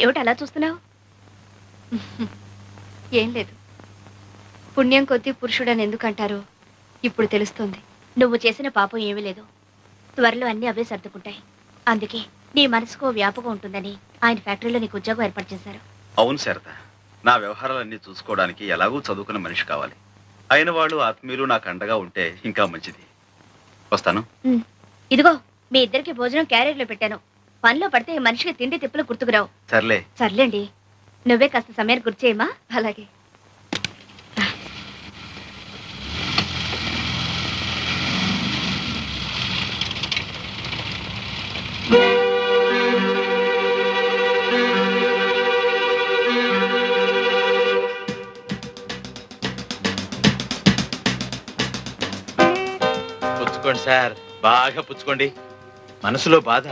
ఏమిటి అలా చూస్తున్నావు? ఏం లేదు. పుణ్యం కొద్దీ పురుషుడని ఎందుకంటారు ఇప్పుడు తెలుస్తుంది. నువ్వు చేసిన పాపం ఏమీ లేదు. త్వరలో అన్ని అవే సర్దుకుంటాయి. అందుకే నీ మనసుకో వ్యాపకం ఉంటుందని ఆయన ఫ్యాక్టరీలో నీకు ఉద్యోగం ఏర్పాటు చేశారు. అవును శారద. నా వ్యవహారాలన్నీ చూసుకోవడానికి ఎలాగూ చదువుకున్న మనిషి కావాలి. అయిన వాళ్ళు ఆత్మీయులు నాకు అండగా ఉంటే ఇంకా మంచిది. వస్తాను? ఇదిగో మీ ఇద్దరికి భోజనం క్యారియర్లో పెట్టాను. పనిలో పడితే మనిషికి తిండి తిప్పులు గుర్తుకురావు. సర్లే. సర్లేండి. నువ్వే కాస్త సమయాన్ని గుర్తు చేయమా అలాగే. పుచ్చుకోండి సార్. బాగా పుచ్చుకోండి. మనసులో బాధ.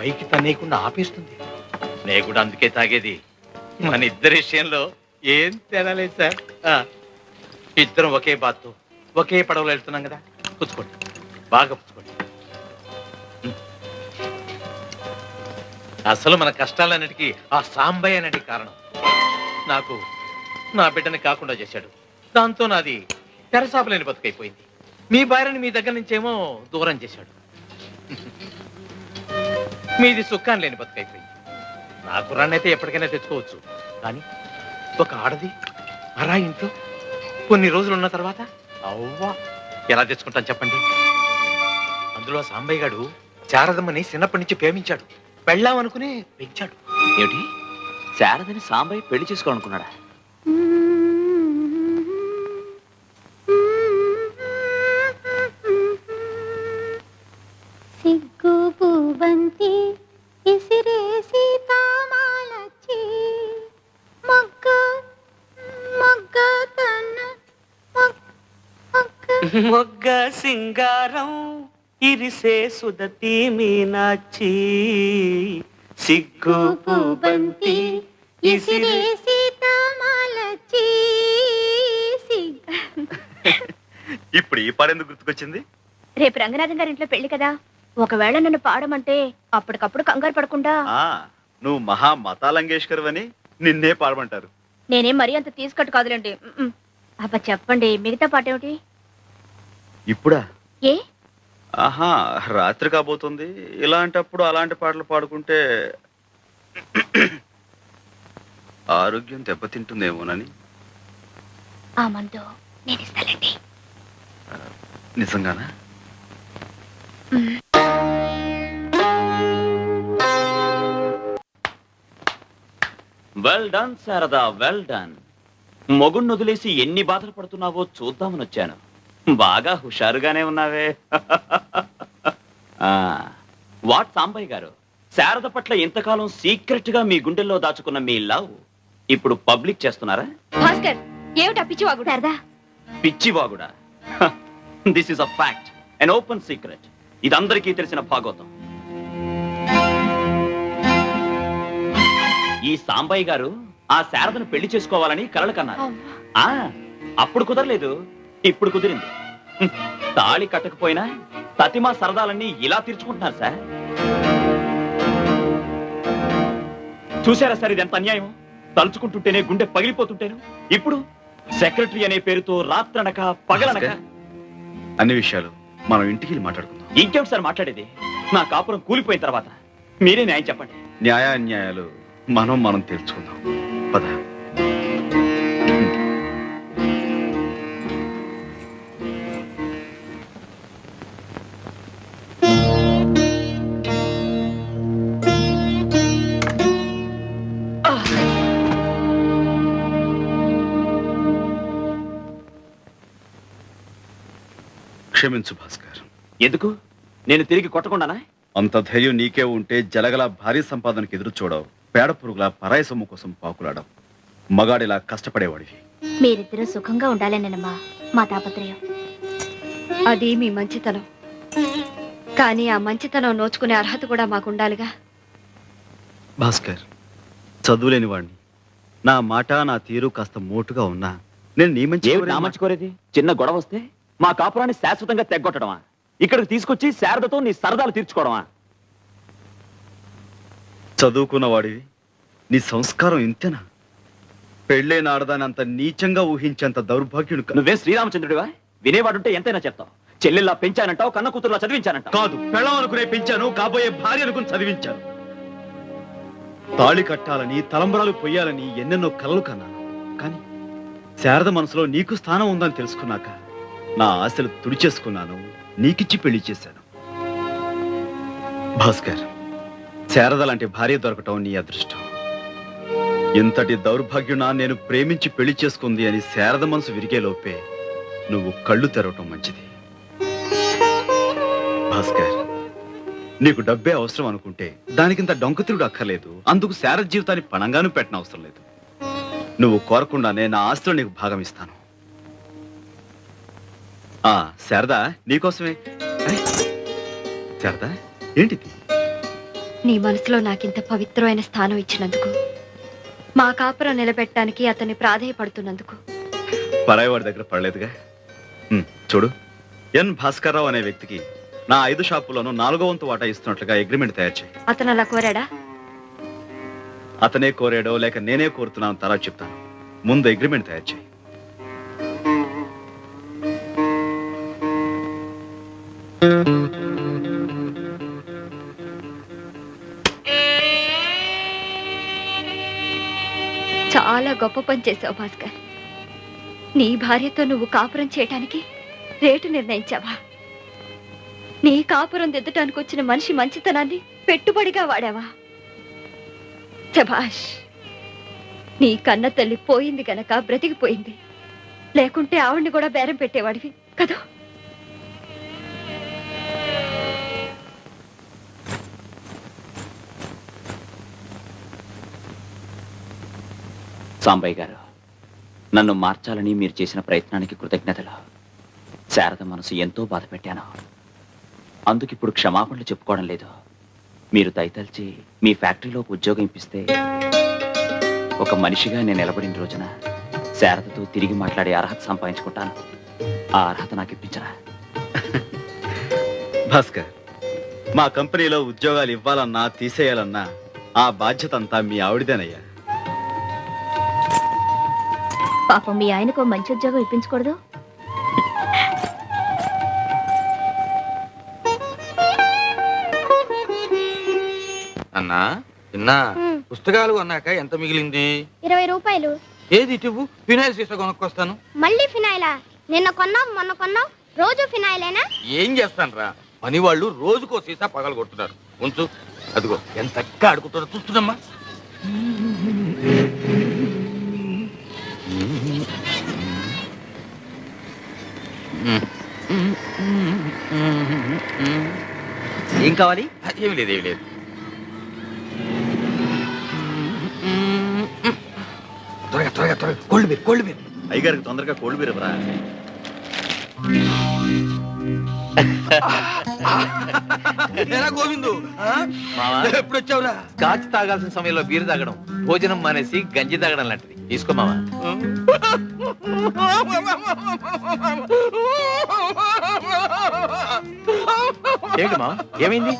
పైకి తన్నేయకుండా ఆపేస్తుంది. నేను కూడా అందుకే తాగేది. మన ఇద్దరి విషయంలో ఏం తేడా లేదు సార్. ఆ, ఇద్దరం ఒకే బాత్తో ఒకే పడవలో వెళ్తున్నాం కదా. పుచ్చుకోండి. బాగా పుచ్చుకోండి. అసలు మన కష్టాలన్నిటికీ ఆ సాంబయ్య అనేది కారణం. నాకు నా బిడ్డని కాకుండా చేశాడు. దాంతో నాది తెరసాపలేని బతుకైపోయింది. మీ భార్యని మీ దగ్గర నుంచేమో దూరం చేశాడు. మీది సుఖాన్ని లేని బతుకైపోయింది నా కుర్రాన్ని అయితే ఎప్పటికైనా తెచ్చుకోవచ్చు. కానీ ఒక ఆడది అరా ఇంట్లో కొన్ని రోజులు ఉన్న తర్వాత అవ్వా ఎలా తెచ్చుకుంటాను చెప్పండి? అందులో సాంబయ్య గాడు శారదమ్మని చిన్నప్పటి నుంచి ప్రేమించాడు. పెళ్ళాం అనుకుని పెంచాడు. ఏమిటి? శారదని సాంబయ్య పెళ్ళి చేసుకోవాలనుకున్నాడా? సిగ్గు మొగ్గ సింగారం ఇరిసే సుదతి మీనాచి సిగ్గు పూబంతి ఇసిరే సిగ్గు ఇప్పుడు ఈ పాడెందుకు గుర్తుకొచ్చింది? రేపు రంగనాథం గారి ఇంట్లో పెళ్ళి కదా. ఒకవేళ నన్ను పాడమంటే అప్పటికప్పుడు కంగారు పడకుండా. ఆ నువ్వు మహా మతాలంగేష్కర్ అని నిన్నే పాడమంటారు. నేనేం మరీ అంత తీసుకట్టు కాదులేండి. అబ్బా చెప్పండి మిగతా పాట ఏమిటి ఇప్పుడా? ఏ? ఆహా రాత్రి కాబోతుంది. ఇలాంటప్పుడు అలాంటి పాటలు పాడుకుంటే ఆరోగ్యం దెబ్బతింటుందేమోనని. ఆ మందు నేను ఇస్తానండి నిజంగానా? Well done Sharada well done మొగుణ్ణి వదిలేసి ఎన్ని బాధలు పడుతున్నావో చూద్దామని వచ్చాను బాగా హుషారుగానే ఉన్నావే. ఆ, వాట్ సాంబయ్య గారు? శారద పట్ల ఇంతకాలం సీక్రెట్గా మీ గుండెల్లో దాచుకున్న మీ లవ్ ఇప్పుడు పబ్లిక్ చేస్తున్నారా? భాస్కర్ ఏమిటా పిచ్చివాగుడు? సరదా పిచ్చివాగుడా? This is a fact an open secret ఇది అందరికీ తెలిసిన భాగవతం ఈ సాంబయ్య గారు ఆ శారదను పెళ్ళి చేసుకోవాలని కలలు కన్నారు. ఆ అప్పుడు కుదరలేదు. ఇప్పుడు కుదిరింది. తాళి కట్టకపోయినా తతిమా సరదాలన్నీ ఇలా తీర్చుకుంటున్నారు సార్. చూసారా సార్ ఇది ఎంత అన్యాయం? తలుచుకుంటుంటేనే గుండె పగిలిపోతుంటేను. ఇప్పుడు సెక్రటరీ అనే పేరుతో రాత్రనక పగలనక. అన్ని విషయాలు మనం ఇంటికి వెళ్ళి మాట్లాడుకుందాం. ఇంకేమిటి సార్ మాట్లాడేది? నా కాపురం కూలిపోయిన తర్వాత. మీరే న్యాయం చెప్పండి. న్యాయ అన్యాయాలు మనం మనం తెలుసుకుందాం పద. క్షమించు భాస్కర్. ఎందుకు? నేను తిరిగి కొట్టకుండానా? అంత ధైర్యం నీకే ఉంటే జలగల భారీ సంపాదనకి ఎదురు చూడవు. పేడ పురుగుల పరాయి సొమ్ము కోసం పాకులాడవు. మగాడిలా కష్టపడేవాడివి. మీరిద్దరూ సుఖంగా ఉండాలనేనమ్మా మా తాపత్రయం. అది మీ మంచితనం. కానీ ఆ మంచితనం నోచుకునే అర్హత కూడా మాకు ఉండాలిగా భాస్కర్ చదువులేని వాడిని నా మాట నా తీరు కాస్త మోటుగా ఉన్నా నేను నీ మంచి ఏమిటి కోరే నా మాట- మంచి కోరేది? చిన్న గొడవ వస్తే? మా కాపురాన్ని శాశ్వతంగా తెగ్గొట్టడమా? ఇక్కడికి తీసుకొచ్చి శారదతో నీ సరదాలు తీర్చుకోవడమా? చదువుకున్న వాడివి నీ సంస్కారం ఇంతేనా? పెళ్ళైన ఆడదాని అంత నీచంగా ఊహించేంత దౌర్భాగ్యుడు కాదు. నువ్వే శ్రీరామచంద్రుడివా? వినేవాడుంటే ఎంతైనా చెప్తావు. చెల్లెల్లా పెంచానంటావు కన్న కూతురులా చదివించానంటావు. కాదు పెళ్ళం అనుకునే పెంచాను కాబోయే భార్య అనుకుని చదివించాను. తాళి కట్టాలని తలంబరాలు పొయ్యాలని ఎన్నెన్నో కలలు కన్నాను. కానీ శారద మనసులో నీకు స్థానం ఉందని తెలుసుకున్నాక నా ఆశలు తుడిచేసుకున్నాను నీకిచ్చి పెళ్ళి చేశాను. భాస్కర్ శారద లాంటి భార్య దొరకటం నీ అదృష్టం. ఇంతటి దౌర్భాగ్యున నేను ప్రేమించి పెళ్ళి చేసుకుంది అని శారద మనసు విరిగే లోపే నువ్వు కళ్ళు తెరవటం మంచిది. భాస్కర్ నీకు డబ్బే అవసరం అనుకుంటే దానికింత డొంకతిరుడు అక్కర్లేదు. అందుకు శారద జీవితాన్ని పణంగాను పెట్టిన అవసరం లేదు. నువ్వు కోరకుండానే నా ఆస్తిలో నీకు భాగం ఇస్తాను. ఆ శారదా నీకోసమే. శారదా ఏంటిది? నీ మనసులో నాకింత పవిత్రమైన స్థానం ఇచ్చినందుకు మా కాపురం నిలబెట్టడానికి అతన్ని ప్రాధేయపడుతున్నందుకు. పరాయి వాడి దగ్గర పడలేదుగా? ఉమ్, చూడు ఎన్ భాస్కర్రావు అనే వ్యక్తికి నా ఐదు షాపులోనూ నాలుగో వంతు వాటా ఇస్తున్నట్లుగా అగ్రిమెంట్ తయారు చేయి. అతను అలా కోరాడా? అతనే కోరాడో లేక నేనే కోరుతున్నాను తర్వాత చెప్తాను. ముందు అగ్రిమెంట్ తయారు చేయి. చాలా గొప్ప పని చేశావు భాస్కర్. నీ భార్యతో నువ్వు కాపురం చేయటానికి రేటు నిర్ణయించావా? నీ కాపురం దిద్దటానికి వచ్చిన మనిషి మంచితనాన్ని పెట్టుబడిగా వాడావా? శభాష్ నీ కన్న తల్లి పోయింది గనక బ్రతికిపోయింది. లేకుంటే ఆవిడ్ని కూడా బేరం పెట్టేవాడివి కదా? సాంబయ్య గారు నన్ను మార్చాలని మీరు చేసిన ప్రయత్నానికి కృతజ్ఞతలు. శారద మనసు ఎంతో బాధ పెట్టాను. అందుకు ఇప్పుడు క్షమాపణలు చెప్పుకోవడం లేదు. మీరు దయతలిచి మీ ఫ్యాక్టరీలో ఉద్యోగం ఇప్పిస్తే ఒక మనిషిగా నేను నిలబడిన రోజున శారదతో తిరిగి మాట్లాడే అర్హత సంపాదించుకుంటాను. ఆ అర్హత నాకు ఇప్పించరా? భాస్కర్ మా కంపెనీలో ఉద్యోగాలు ఇవ్వాలన్నా తీసేయాలన్నా ఆ బాధ్యత అంతా మీ ఆవిడదేనయ్యా. పాపం మీ ఆయనకు మంచి ఉద్యోగం ఇప్పించకూడదు. అన్నా చిన్నా. పుస్తకాలు కొన్నాక ఎంత మిగిలింది? ఇరవై రూపాయలు. ఏది ఇటువు? ఫినాయిల్ సీసా కొనుక్కొస్తాను. మళ్ళీ ఫినాయిలా? నిన్న కొన్నావు మొన్న కొన్నావు రోజు ఫినాయిలేనా? ఏం చేస్తాను రా పని వాళ్ళు రోజుకో సీసా పగలు కొడుతున్నారు. ఉంచు అదిగో ఎంత అడుగుతారో చూస్తున్నామ్మా. ఏం కావాలి? ఏమి లేదు ఏమి లేదు. త్వరగా త్వరగా త్వరగా. కోల్డ్ బీర్ కోల్డ్ బీర్ అయ్యగారికి తొందరగా కోళ్ళు బీరవరా ఏరా గోవిందు? ఆ? ఎప్పుడు వచ్చావురా? స్కాచ్ తాగాల్సిన సమయంలో బీరు తాగడం భోజనం మానేసి గంజి తాగడం లాంటిది. తీసుకో మావా. ఏమైంది?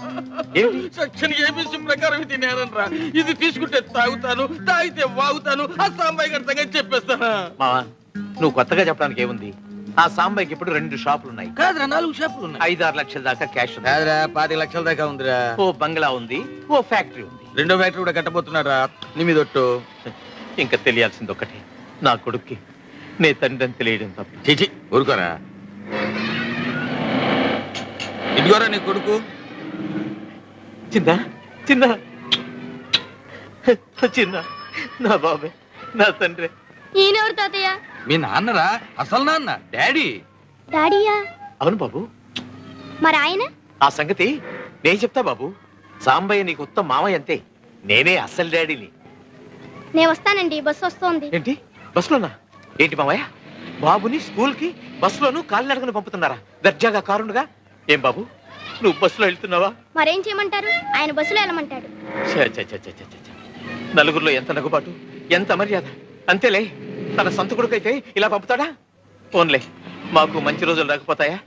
ఏమిటి? సెక్షన్ ఏబిసి ప్రకారం తినేనరా ఇది తీసుకుంటే తాగుతాను తాగితే వాగుతాను ఆ సాంబాయి గారి సంగతి చెప్పేస్తానా? మావా నువ్వు కొత్తగా చెప్పడానికి ఏముంది? ఆ సాంబాయికి ఇప్పుడు రెండు షాపులు ఉన్నాయి. కాదురా నాలుగు షాపులు ఉన్నాయి. ఐదారు లక్షల దాకా క్యాష్ ఉంది. కాదురా పాతి లక్షల దాకా ఉందిరా. ఓ బంగ్లా ఉంది ఓ ఫ్యాక్టరీ ఉంది. రెండో ఫ్యాక్టరీ కూడా కట్టబోతున్నారా? నీ మీద ఒట్టు. ఇంకా తెలియాల్సింది ఒకటి నా కొడుక్కి నే తండ్రి అని తెలియడం తప్ప. చిచి ఊరుకోరా. ఇదిగోరా నీ కొడుకు. చిన్న చిన్న. చిన్న నా బాబే నా తండ్రి. ఈయనెవరు తాతయ్య? మీ నాన్నరా? అసలు నాన్న డాడీ. డాడీయా? అవును బాబు. మరి ఆయన? ఆ సంగతి నేను చెప్తా బాబు. సాంబయ్య నీకు ఉత్తమ మామయ్య అంతే. నేనే అసలు డాడీని. నేను వస్తానండి బస్సు వస్తోంది. ఏంటి? బస్సులోనా? ఏంటి మామయ్య? బాబుని స్కూల్కి బస్సులోను కాలినడకను పంపుతున్నారా? దర్జాగా కారుండగా? ఏం బాబు? నువ్వు బస్సులో వెళ్తున్నావా? మరేం చేయమంటారు? ఆయన బస్సులో వెళ్ళమంటాడు. ఛ, ఛ, ఛ, ఛ, ఛ, ఛ, ఛ. నలుగురిలో ఎంత నగుబాటు ఎంత మర్యాద? అంతేలే. తన సొంత కొడుకైతే ఇలా పంపుతాడా? ఫోన్లే మాకు మంచి రోజులు రాకపోతాయా?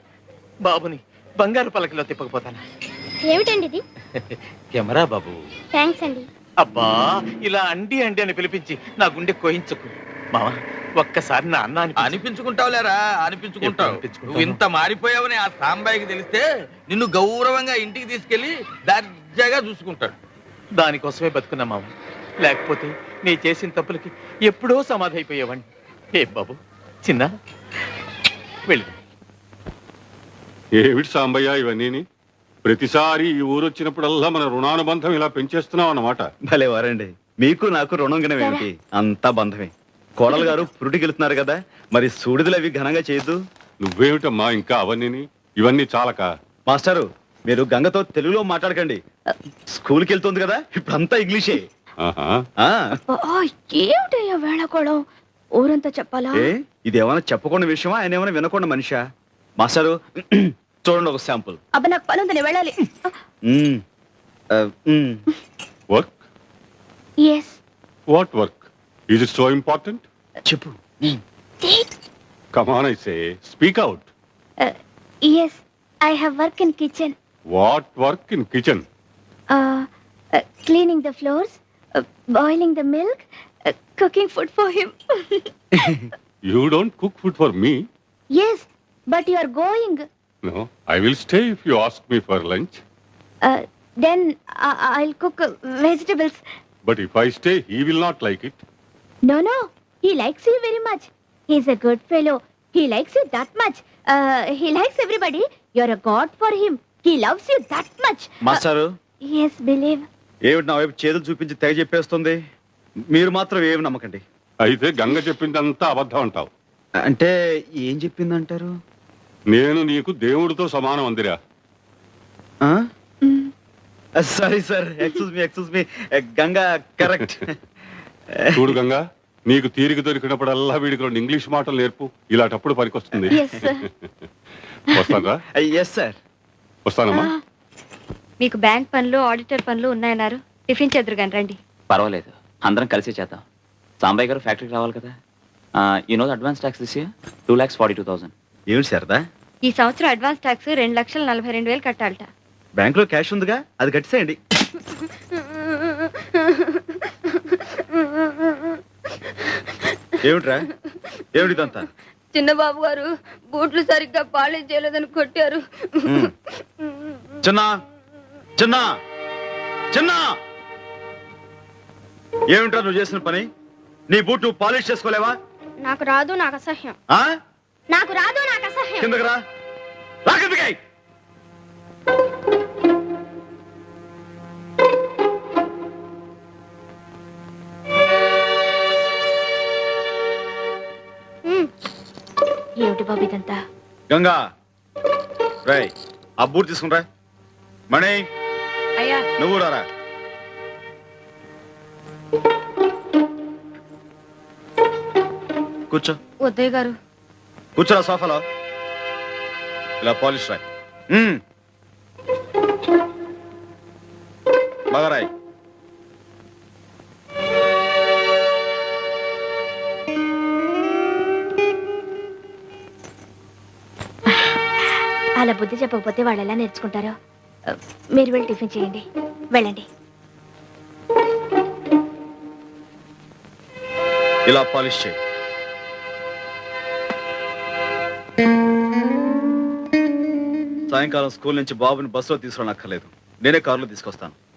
బాబుని బంగారు పలకలో తిప్పకపోతానా? ఏమిటండి ఇది? కెమెరా బాబు? థ్యాంక్స్ అండి. అబ్బా ఇలా అండి అండి అని పిలిపించి నా గుండె కోయించకు. మావా ఒక్కసారి నా అన్న అని అనిపించుకుంటావులేరా? అనిపించుకుంటావు. ఎప్పుడు అనిపించుకుంటాను? నువ్వు ఇంత మారిపోయావని ఆ సాంబాయికి తెలిస్తే నిన్ను గౌరవంగా ఇంటికి తీసుకెళ్ళి దర్జాగా చూసుకుంటాడు. దానికోసమే బతుకున్నా మావ లేకపోతే నీ చేసిన తప్పులకి ఎప్పుడో సమాధి ఏ బాబు చిన్న వెళ్ళి. ఏమిటి సాంబయ్య ఇవన్నీ ప్రతిసారి ఈ ఊరు వచ్చినప్పుడల్లా మన రుణానుబంధం ఇలా పెంచేస్తున్నాం అన్నమాట. భలే వారండి. మీకు నాకు రుణం గినం ఏమిటి? అంతా బంధమే. కోడలు గారు పురుటికెళ్తున్నారు కదా. మరి సూడిదలు అవి ఘనంగా చేయొద్దు. నువ్వేమిటమ్మా ఇంకా అవన్నీ ఇవన్నీ చాలక. మాస్టారు మీరు గంగతో తెలుగులో మాట్లాడకండి. స్కూల్కి వెళ్తుంది కదా ఇప్పుడు అంతా ఇంగ్లీషే. ఆహా. ఆ. ఏమిటయ్యా వేళకోళం? ఊరంతా చెప్పాలా? ఏ ఇది ఏమైనా చెప్పకుండా విషయమా? ఆయన ఏమైనా వినకుండా మనిషా? మాస్టారు చూడండి ఒక శాంపుల్. అబ్బ నాకు పని ఉంది నేను వెళ్ళాలి. Work? Yes what work? Is it so important చెప్పు come on I say speak out yes I have work in kitchen what work in kitchen cleaning the floors boiling the milk cooking food for him you don't cook food for me yes but you are going no I will stay if you ask me for lunch then I'll cook vegetables but if I stay he will not like it No, no. He likes you very much. He's a good fellow. He likes you that much. Uh, he likes everybody. You're a god for him. He loves you that much. మాస్టారు Yes, believe. ఏమిటి నా వైపు చేతులు చూపించి తెగ చెప్పేస్తుంది మీరు మాత్రం ఏమి నమ్మకండి అయితే గంగ చెప్పిందంతా అబద్ధం అంటావు అంటే ఏం చెప్పిందంటారు నేను నీకు దేవుడితో సమానం అందిరా sorry sir excuse me excuse me Ganga correct చూడు గంగా నీకు తీరిక దొరికినప్పుడల్లా వీడికి రెండు ఇంగ్లీష్ మాటలు నేర్పు. ఇలాంటప్పుడు పనికొస్తుంది. వస్తానరా ఎస్ సార్ వస్తానమ్మా. మీకు బ్యాంక్ పనులు ఆడిటర్ పనులు ఉన్నాయన్నారు. టిఫిన్ చేద్దరు కానీ రండి. పర్వాలేదు. అందరం కలిసి చేద్దాం. సాంబయ్య గారు ఫ్యాక్టరీకి రావాలి కదా. ఈ no advance tax this year two lakhs forty two thousand ఏమిటి శారదా? ఈ సంవత్సరం అడ్వాన్స్ ట్యాక్స్ రెండు లక్షల నలభై రెండు వేలు కట్టాలట. బ్యాంక్లో క్యాష్ ఉందిగా? అది కట్టిసేయండి. ఏమిట్రా? ఏమిటి ఇదంతా? చిన్నబాబు గారు బూట్లు సరిగ్గా పాలిష్ చేయలేదని కొట్టారు. చిన్న చిన్న చిన్న! ఏమిట్రా నువ్వు చేసిన పని? నీ బూట్ నువ్వు పాలిష్ చేసుకోలేవా? నాకు రాదు నాకు అసహ్యం. ఆ? నాకు రాదు నాకు అసహ్యం. కిందకి రా. రా కిందకి ఏమిటి బాబు ఇదంతా? గంగా రై ఆ బూట్ తీసుకుని రా. మణి అయ్యా. నువ్వు రారా. కూర్చో. ఉదయ్ గారు. కూర్చోరా సోఫాలో. ఇలా పాలిష్ రాయ్. మ్మ్. అలా బుద్ధి చెప్పకపోతే వాళ్ళు ఎలా నేర్చుకుంటారో? మీరు వెళ్ళి టిఫిన్ చేయండి. వెళ్ళండి. ఇలా పాలిష్ చేయి. సాయంకాలం స్కూల్ నుంచి బాబుని బస్సులో తీసుకురానక్కర్లేదు. నేనే కారులో తీసుకొస్తాను.